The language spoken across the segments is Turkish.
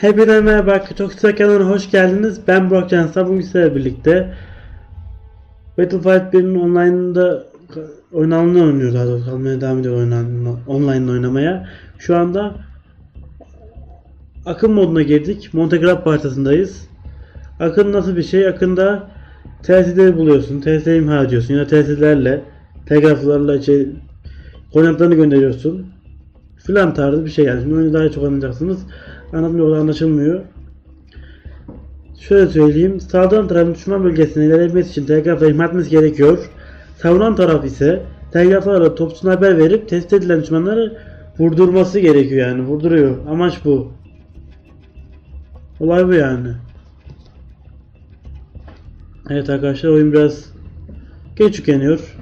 Hepinize merhaba, kısa kanalına hoş geldiniz. Ben Burak Cansel, bugün sizlerle birlikte Battlefield 1'in online'ında oynananını oynuyoruz daha doğrusu kalmaya devam ediyor oynan, online oynamaya. Şu anda akım moduna girdik. Monte Grappa haritasındayız. Akın nasıl bir şey? Akında telsizleri buluyorsun, telsiz imha ediyorsun ya da telsizlerle, telgraflarla şey, koordinatlarını gönderiyorsun filan tarzı bir şey yani. Şimdi daha çok anlayacaksınız. Anlatmıyor o da anlaşılmıyor. Şöyle söyleyeyim. Saldıran tarafın düşman bölgesine ilerlemesi için telgrafla ihmal etmesi gerekiyor. Savunan taraf ise telgraflarla topçusuna haber verip tespit edilen düşmanları vurdurması gerekiyor yani. Vurduruyor. Amaç bu. Olay bu yani. Evet arkadaşlar oyun biraz geç tükeniyor.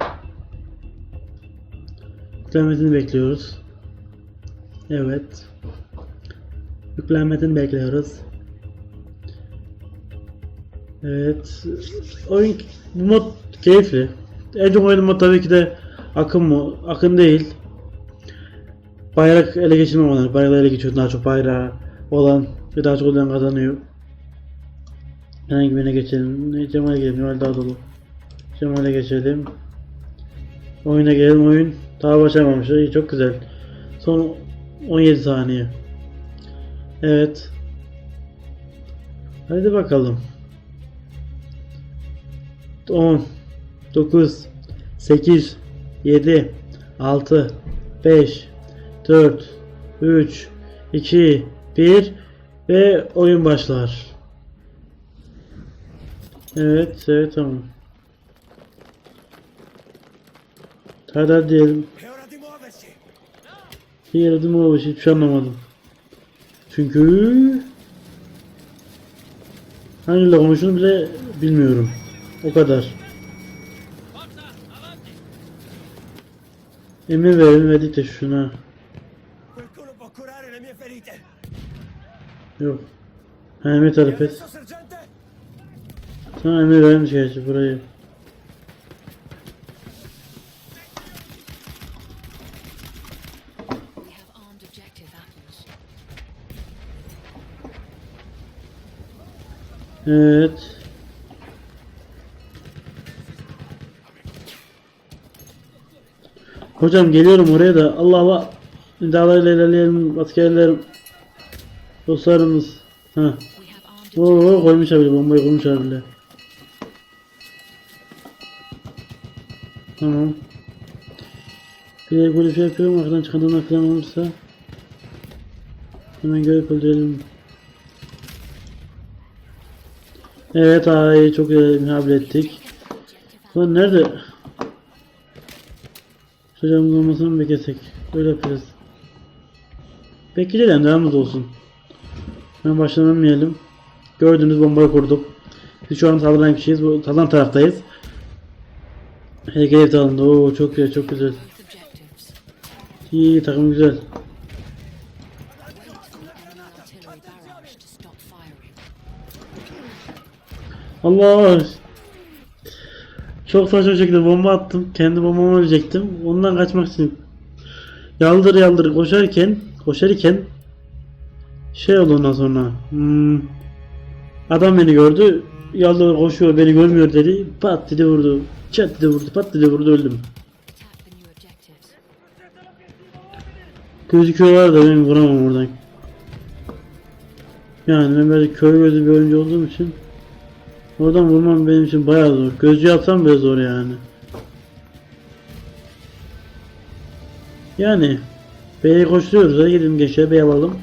Yüklenmesini bekliyoruz. Evet. Yüklenmesini bekliyoruz. Evet. Oyun bu mod keyifli. Çok oynadığım mod tabii ki de akım mı? Akım değil. Bayrak ele geçirme olanlar. Bayrakları ele geçiyor. Daha çok bayrağı olan ve daha çok olan kazanıyor. Herhangi birine geçelim. Cemal'e gidelim. Cemal daha dolu. Cemal'e geçelim. Oyuna gelelim. Oyun daha başlamamış. Çok güzel. Son 17 saniye. Evet. Hadi bakalım. 10 9 8 7 6 5 4 3 2 1 ve oyun başlar. Evet, evet tamam. Hadi hadi diyelim. Bir yaradım olmuş şey anlamadım. Çünkü hangiyle konuştuğunu bile bilmiyorum. O kadar. Emir verelim verdik de şuna. Yok. Ha emir tarif et. Sana emir vermiş gerçi burayı. Evet. Hocam geliyorum oraya da Allah Allah iddialarıyla ilerleyelim askerler dostlarımız. Ha. Oo koymuşlar bile bombayı koymuşlar bile. Tamam. Bir böyle bir şey yapıyorum arkadan çıkandığında falan olursa hemen görüp öldürelim. Evet ay çok iyi mühabir ettik. Lan nerede? Çocuğumuz olmasını mı beklesek? Öyle yaparız. Bekleyelim devamımız olsun. Ben başlamamayalım. Gördüğünüz bombayı kurduk. Biz şu an saldıran kişiyiz. Bu saldıran taraftayız. Hedef alındı. Oo çok güzel çok güzel. İyi takım güzel. Allah! Çok saçma şekilde bomba attım. Kendi bombamı ölecektim. Ondan kaçmak için yaldır yaldır koşarken koşarken şey oldu ondan sonra. Hmm, adam beni gördü. Yaldır koşuyor beni görmüyor dedi. Pat dedi vurdu. Çat dedi vurdu. Pat dedi vurdu öldüm. Gözüküyorlar da ben vuramam oradan. Yani ben böyle kör gözlü bir oyuncu olduğum için oradan vurmam benim için bayağı zor. Gözcü atsam bile zor yani. Yani B'ye koşturuyoruz. Hadi gidelim gençler B'ye alalım.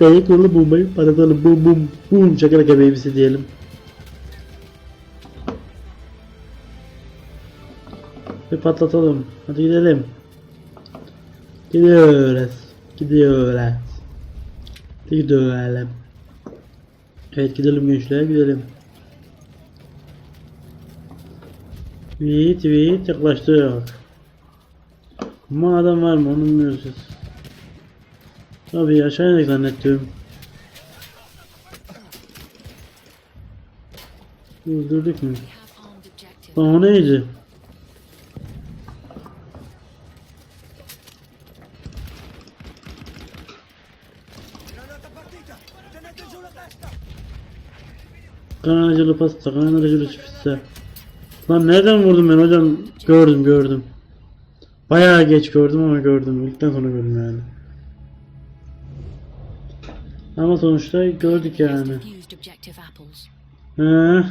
B'ye kurulu bombayı patlatalım. Bum bum bum şakalaka babysi diyelim. Ve patlatalım. Hadi gidelim. Gidiyoruz. Gidiyoruz. Gidelim. Evet gidelim gençler gidelim. Vit vit yaklaştık. Ama adam var mı onu bilmiyoruz. Tabii aşağı indik zannettim. Öldürdük mü? Lan o neydi? Granata partita! Mettete giù la testa! Kan acılı pasta, kan acılı pizza. Lan nereden vurdum ben hocam? Gördüm gördüm. Bayağı geç gördüm ama gördüm. İlkten sonra gördüm yani. Ama sonuçta gördük yani. apples. He.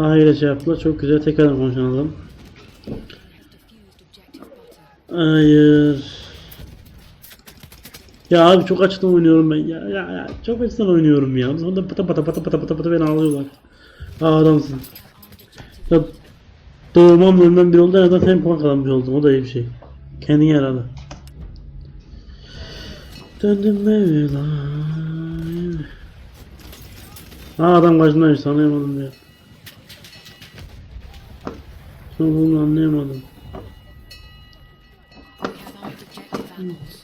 Aile şey yaptılar. Çok güzel. Tekrar konuşalım. Hayır. Ya abi çok açıktan oynuyorum ben ya. Ya, ya çok açıktan oynuyorum ya. Sonra pata pata pata pata pata pata beni ağlıyorlar. Aa adamsın. Ya doğmam ölmem bir oldu. En azından sen puan kazanmış oldum. O da iyi bir şey. Kendin yaralı. Döndüm Mevlam. Aa adam karşımdaymış sanıyamadım ya. Sonra bunu anlayamadım. We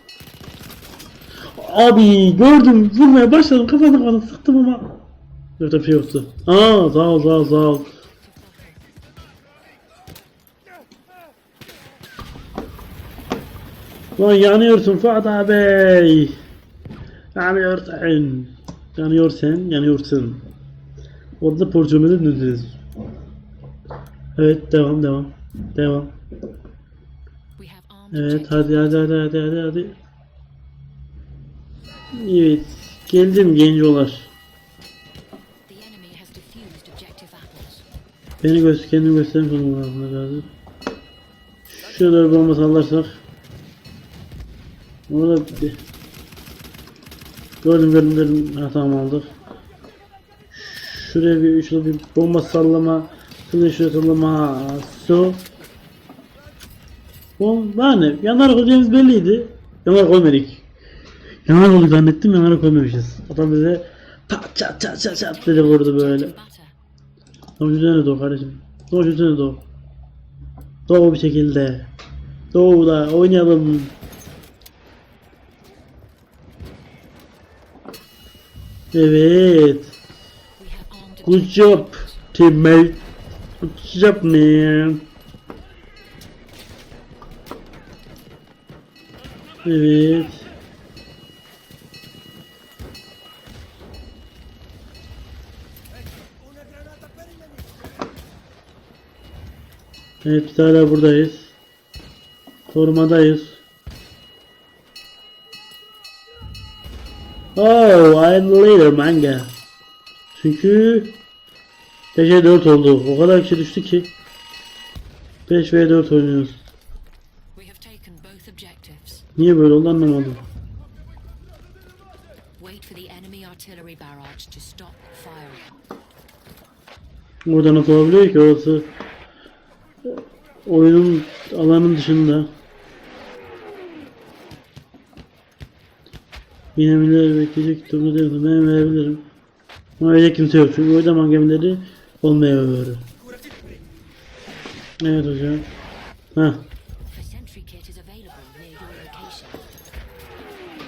Abi gördüm vurmaya başladım kafana kafana sıktım ama da bir şey yoktu. Aa sağ ol sağ ol sağ ol. Lan yanıyorsun Fuat abi. Yanıyorsun. Yanıyorsun, yanıyorsun. Orada porcumunu düzdünüz. Evet devam devam. Devam. Evet hadi hadi hadi hadi hadi. Evet geldim gencolar. Beni göster kendimi göstermiş olmam lazım bir bomba sallarsak. Orada bir... Gördüm gördüm gördüm. Ha tamam aldık. Şuraya bir şurada bir bomba sallama. Şuraya şuraya sallama. Su. Bomba ne? Yanar koyacağımız belliydi. Yanar koymadık. Yanar olduk zannettim yanar koymamışız. Adam bize pat çat çat çat çat dedi vurdu böyle. Tamam yüzüne doğu kardeşim. Doğu yüzüne doğu. Doğu bir şekilde. Doğu'da oynayalım. Evet. Good job teammate. Good job man. Evet. Evet biz hala buradayız. Korumadayız. Oh, I'm the leader manga. Çünkü 5'e 4 oldu. O kadar kişi düştü ki 5 ve 4 oynuyoruz. Niye böyle oldu anlamadım. Wait for the enemy artillery barrage to stop firing. Burada nasıl olabiliyor ki orası oyunun alanın dışında. Gemileri bekleyecek durumda değilse ben verebilirim. Ama öyle kimse yok çünkü oynaman gemileri olmayabiliyor. Evet hocam. Heh.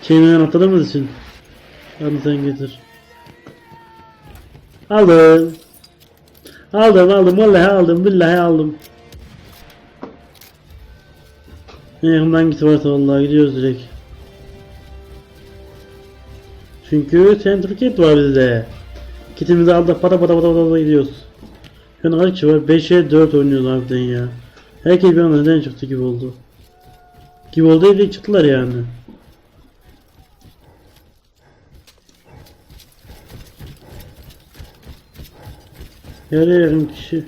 Kelimeleri atladığımız için. Hadi sen getir. Aldım. Aldım aldım vallahi aldım billahi aldım. En yakından git varsa vallahi gidiyoruz direkt. Çünkü kit var bizde. Kitimizi aldık pata pata pata pata gidiyoruz. Şu an kaç kişi var? 5'e 4 oynuyoruz harbiden ya. Herkes bir anda neden çıktı gibi oldu. Gibi oldu de çıktılar yani. Yarı yarım kişi.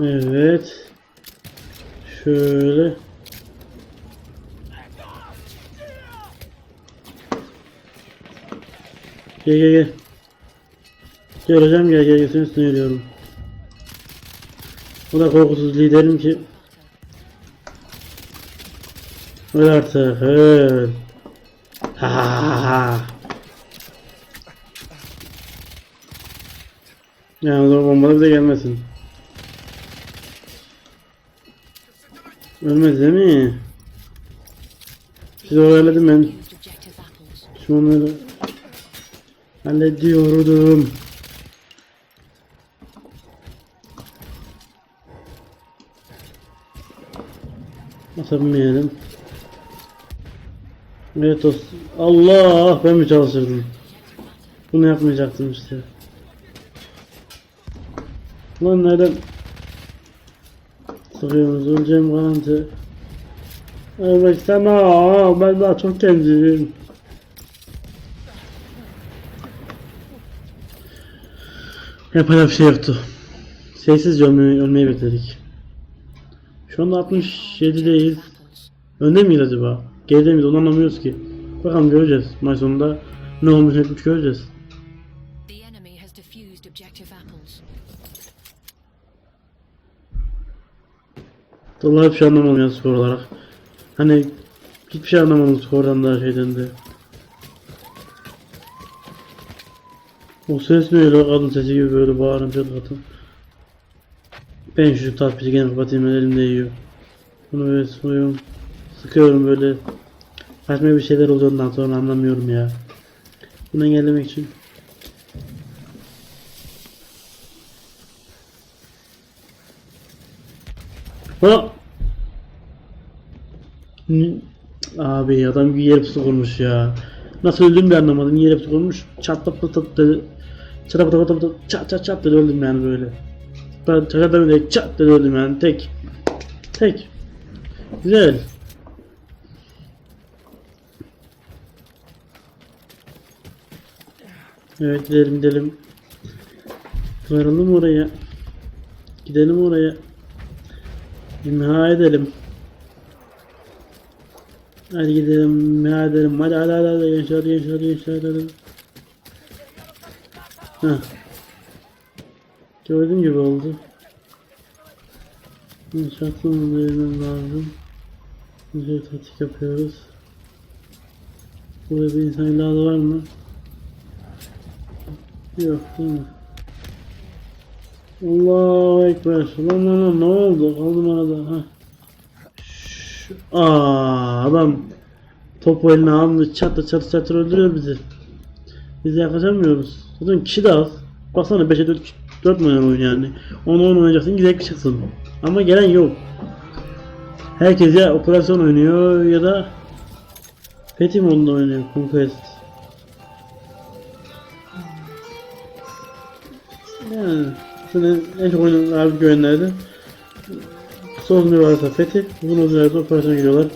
Evet. Şöyle. Gel gel gel. Gel hocam gel gel gel seni üstüne geliyorum. Bu da korkusuz liderim ki. Öl artık öl. Ha ha ha. Yani o bombalar bize gelmesin. Ölmedi değil mi? Siz oyaladın ben. Düşmanları hallediyordum. Atabilmeyelim. Evet dost. Allah ben mi çalışırdım? Bunu yapmayacaktım işte. Lan nereden? Sıkıyorsunuz öleceğim garanti. Evet sana ben daha çok gencim. Yapacak bir şey yoktu. Sessizce ölmeyi, ölmeyi bekledik. Şu anda 67'deyiz. Apples. Önde miyiz acaba? Geride miyiz? Onu anlamıyoruz ki. Bakalım göreceğiz. Maç sonunda ne olmuş ne bitmiş göreceğiz. Vallahi hiçbir şey anlamadım ya skor olarak. Hani hiçbir şey anlamadım skordan da şeyden de. O ses ne öyle kadın sesi gibi böyle bağırın çatlatın. Ben şu tatbiki gene kapatayım elimde yiyor. Bunu böyle sıkıyorum. Sıkıyorum böyle. Saçma bir şeyler olduğundan sonra anlamıyorum ya. Bunu engellemek için. Ha! N- Abi adam yer pusu kurmuş ya. Nasıl öldüm bir anlamadım. Yere pusu kurmuş. Çat pat pat pat dedi. Çat pat pat pat çat çat çat dedi öldüm yani böyle. Ben çat dedi çat dedi öldüm yani tek. Tek. Güzel. Evet gidelim gidelim. Varalım oraya. Gidelim oraya. İmha edelim. Hadi gidelim, imha edelim. Hadi hadi hadi, hadi. gençler gençler gençler hadi. Heh. Gördüğün gibi oldu. Şartlarını vermem lazım. Güzel tatik yapıyoruz. Burada bir insan evladı var mı? Yok değil mi? Allahu Ekber. Lan lan lan ne oldu? Kaldım arada. Ha. Şu- Aa adam topu eline almış çatır çatır çatır öldürüyor bizi. Biz yaklaşamıyoruz. Zaten kişi de az. Baksana 5'e 4, 4 oynar oyun yani. 10 10 oynayacaksın bir çıksın. Ama gelen yok. Herkes ya operasyon oynuyor ya da Fethi modunda oynuyor Conquest. Yani senin en çok oynanan abi oyunlarda Son bir varsa Fethi, uzun uzun varsa operasyon giriyorlar.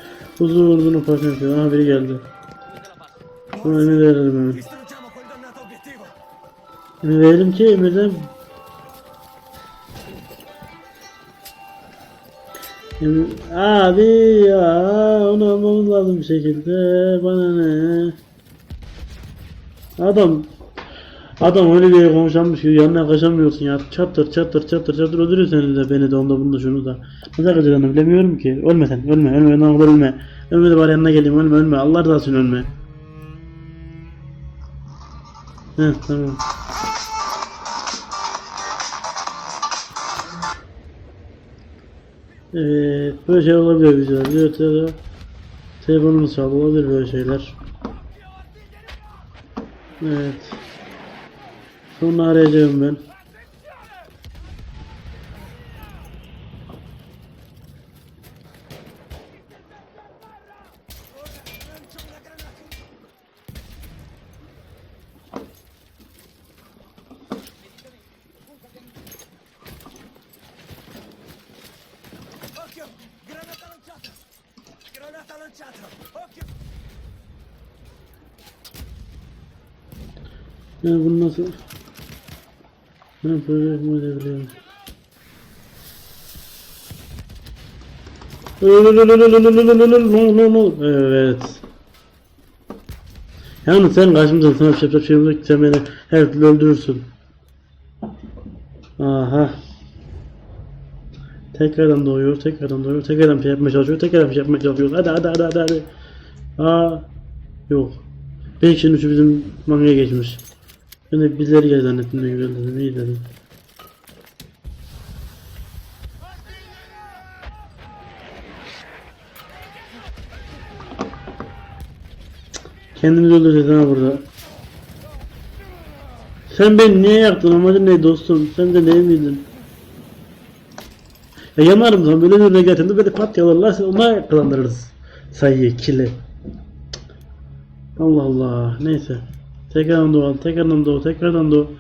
Uzun uzun operasyon yapıyorlar. Aha biri geldi. Şuna emir verelim hemen. Emir verelim ki emirden Emir... Abi ya onu almamız lazım bir şekilde. Bana ne? Adam Adam öyle bir konuşanmış ki yanına yaklaşamıyorsun ya. Çatır çatır çatır çatır öldürüyor seni de beni de onda bunu da şunu da. Ne kadar bilemiyorum ki. Ölme sen ölme ölme ne olur ölme. Ölme de bari yanına geleyim ölme ölme. Allah razı olsun ölme. Heh tamam. Evet böyle şey olabilir güzel. Evet da telefonumuz çaldı olabilir böyle şeyler. Evet. Sonra arayacağım ben. Lancio una granata. Occhio! Granata lanciata! Lanciata! Occhio! Ben bunu nasıl... Ben böyle mi edebiliyorum? No no no. Evet. Yalnız sen karşımda sana bir şey şey ki sen beni her türlü öldürürsün. Aha. Tekrardan doğuyor, tekrardan doğuyor, tekrardan bir şey yapmaya çalışıyor, tekrardan bir şey yapmaya çalışıyor. Hadi hadi hadi hadi hadi. Aa. Yok. Kişinin üçü bizim mangaya geçmiş. Ben de bizleri gel zannettim ne güzel dedim, iyi dedim. Kendimizi öldüreceğiz ha burada. Sen beni niye yaktın? Amacın ne dostum? Sen de değil miydin? Ya yanarım zaman böyle önüne geldiğinde böyle pat yalarlarsa ona kazandırırız sayıyı, kili. Allah Allah. Neyse. Tekrardan doğal, tekrardan doğu, tekrardan doğu.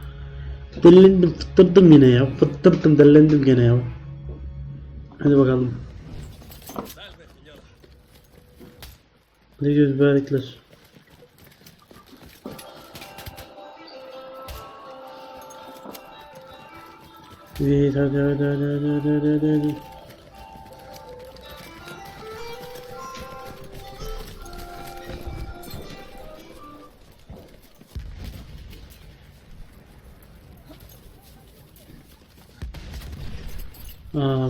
Dellendim, fıttırdım yine ya. Fıttırdım, dellendim gene ya. Hadi bakalım. Ne göz mübarekler. Evet hadi hadi hadi hadi hadi hadi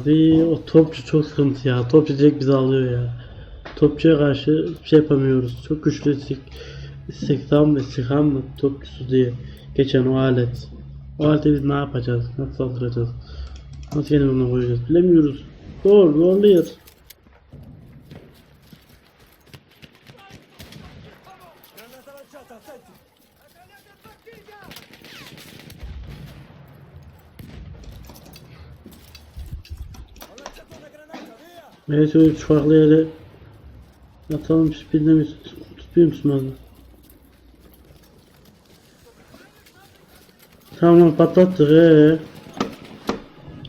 Abi o topçu çok sıkıntı ya. Topçu direkt bizi alıyor ya. Topçuya karşı bir şey yapamıyoruz. Çok güçlü istik, istihdam mı istiham mı topçusu diye geçen o alet. O aleti biz ne yapacağız? Nasıl saldıracağız? Nasıl yerine koyacağız? Bilemiyoruz. Zor, zorluyor. Granata! Neyse üç farklı yere atalım birinde mi tut- tutuyor musun abi? Tamam patlattık ee.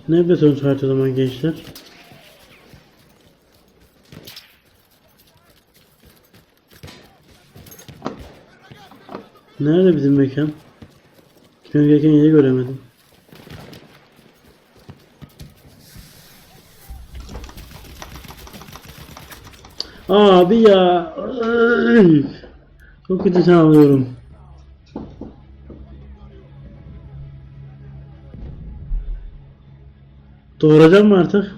Ne sonuç harcı o zaman gençler? Nerede bizim mekan? Gitmem gereken yeri göremedim. Abi ya. Ay. Çok kötü can alıyorum. Doğuracağım mı artık?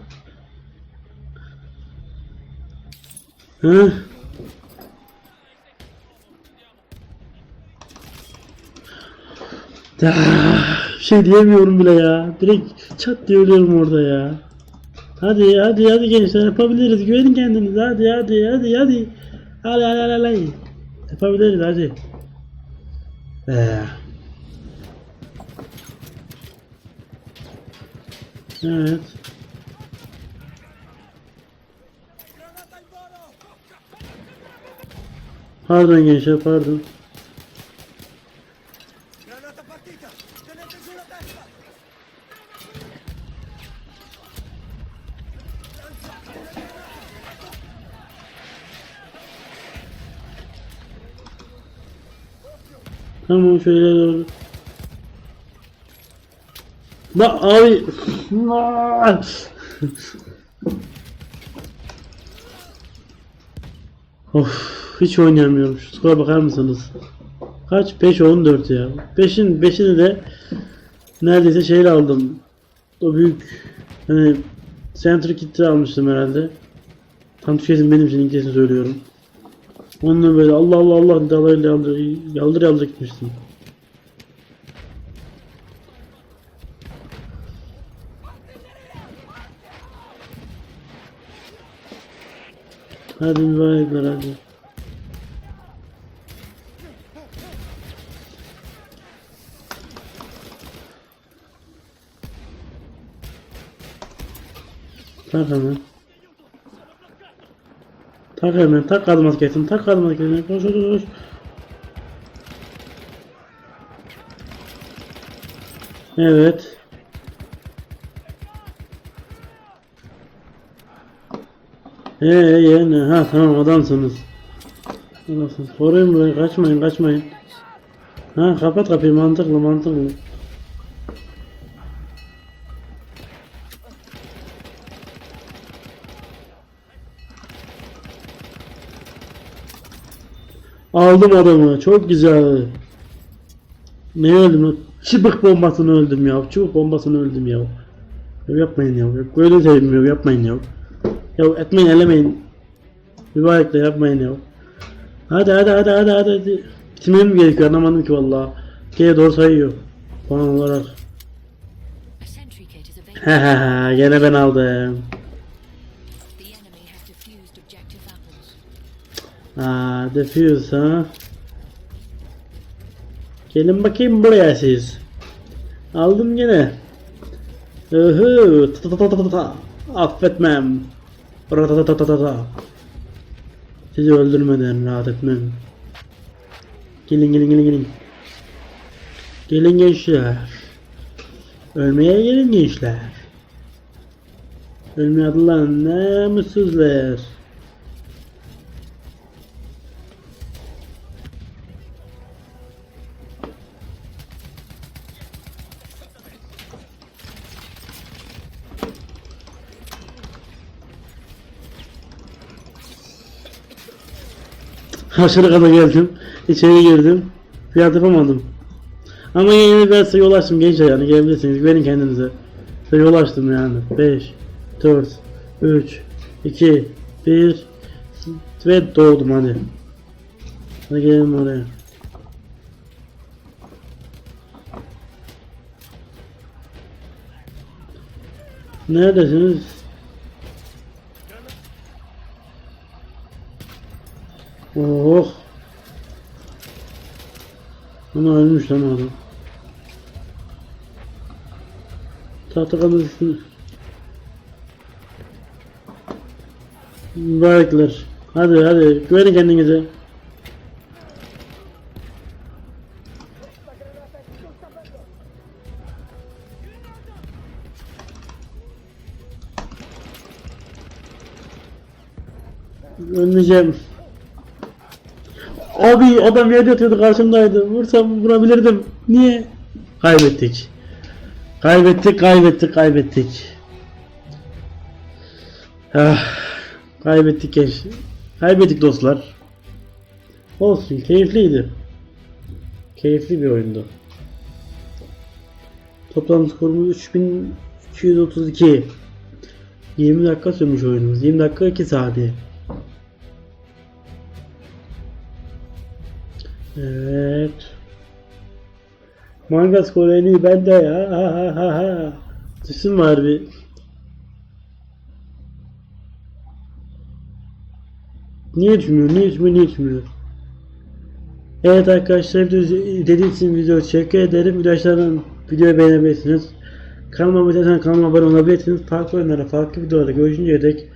Hı? Ah, bir şey diyemiyorum bile ya. Direkt çat diye ölüyorum orada ya. Hadi hadi hadi gençler yapabiliriz. Güvenin kendinize. Hadi hadi hadi hadi. Hadi hadi hadi. hadi. Yapabiliriz hadi. Ee. Evet. Pardon gençler pardon. Şöyle doğru. Bak abi. of hiç oynayamıyorum. Şu skora bakar mısınız? Kaç? 5 14 ya. 5'in 5'ini de neredeyse şeyle aldım. O büyük hani Center Kit'i almıştım herhalde. Tam Türkçesini benim için İngilizcesini söylüyorum. Onunla böyle Allah Allah Allah dalayla yaldır yaldır yaldır gitmiştim. Hadi mübarekler hadi. Tak hemen. Tak hemen tak kazma maskesini tak kazma maskesini koş koş koş. Evet. Ee yani ha tamam adamsınız. Adamsınız. Koruyun burayı kaçmayın kaçmayın. Ha kapat kapıyı mantıklı mantıklı. Aldım adamı. Çok güzel. Ne öldüm? Çıbık bombasını öldüm ya. Çubuk bombasını öldüm ya. Ya yapmayın ya. Böyle sevmiyorum yapmayın ya. Ya etmeyin elemeyin. Mübarekle yapmayın ya. Hadi hadi hadi hadi hadi. hadi. Bitirmem mi gerekiyor anlamadım ki valla. G'ye doğru sayıyor. Puan olarak. Hehehe gene ben aldım. Aa defuse ha. Gelin bakayım buraya siz. Aldım gene. Ta. Affetmem. Ra ta ta ta ta ta ta. Sizi öldürmeden rahat etmem. Gelin gelin gelin gelin. Gelin gençler. Ölmeye gelin gençler. Ölmeye adılan namussuzlar. Aşırı kadar geldim. İçeri girdim. Fiyat yapamadım. Ama yine de size yol açtım gençler yani gelebilirsiniz. Güvenin kendinize. Size yol açtım yani. 5, 4, 3, 2, 1 ve doğdum hadi. Hadi gelin oraya. Neredesiniz? Oh. Ama ölmüş lan adam. Tahta üstüne. Mübarekler. Hadi hadi güvenin kendinize. Ölmeyeceğim. Abi adam yerde yatıyordu karşımdaydı. Vursam vurabilirdim. Niye? Kaybettik. Kaybettik, kaybettik, kaybettik. Ah, kaybettik genç. Kaybettik dostlar. Olsun, keyifliydi. Keyifli bir oyundu. Toplam skorumuz 3232. 20 dakika sürmüş oyunumuz. 20 dakika 2 saniye. Evet. Manga skoru en iyi bende ya. Ha. Düşün var bir. Niye düşmüyor? Niye düşmüyor? Niye düşmüyor? Evet arkadaşlar video izlediğiniz için video teşekkür ederim. Videolardan videoyu beğenebilirsiniz. Kanalıma abone kanalıma abone olabilirsiniz. Farklı oyunlara, farklı videolarda görüşünceye dek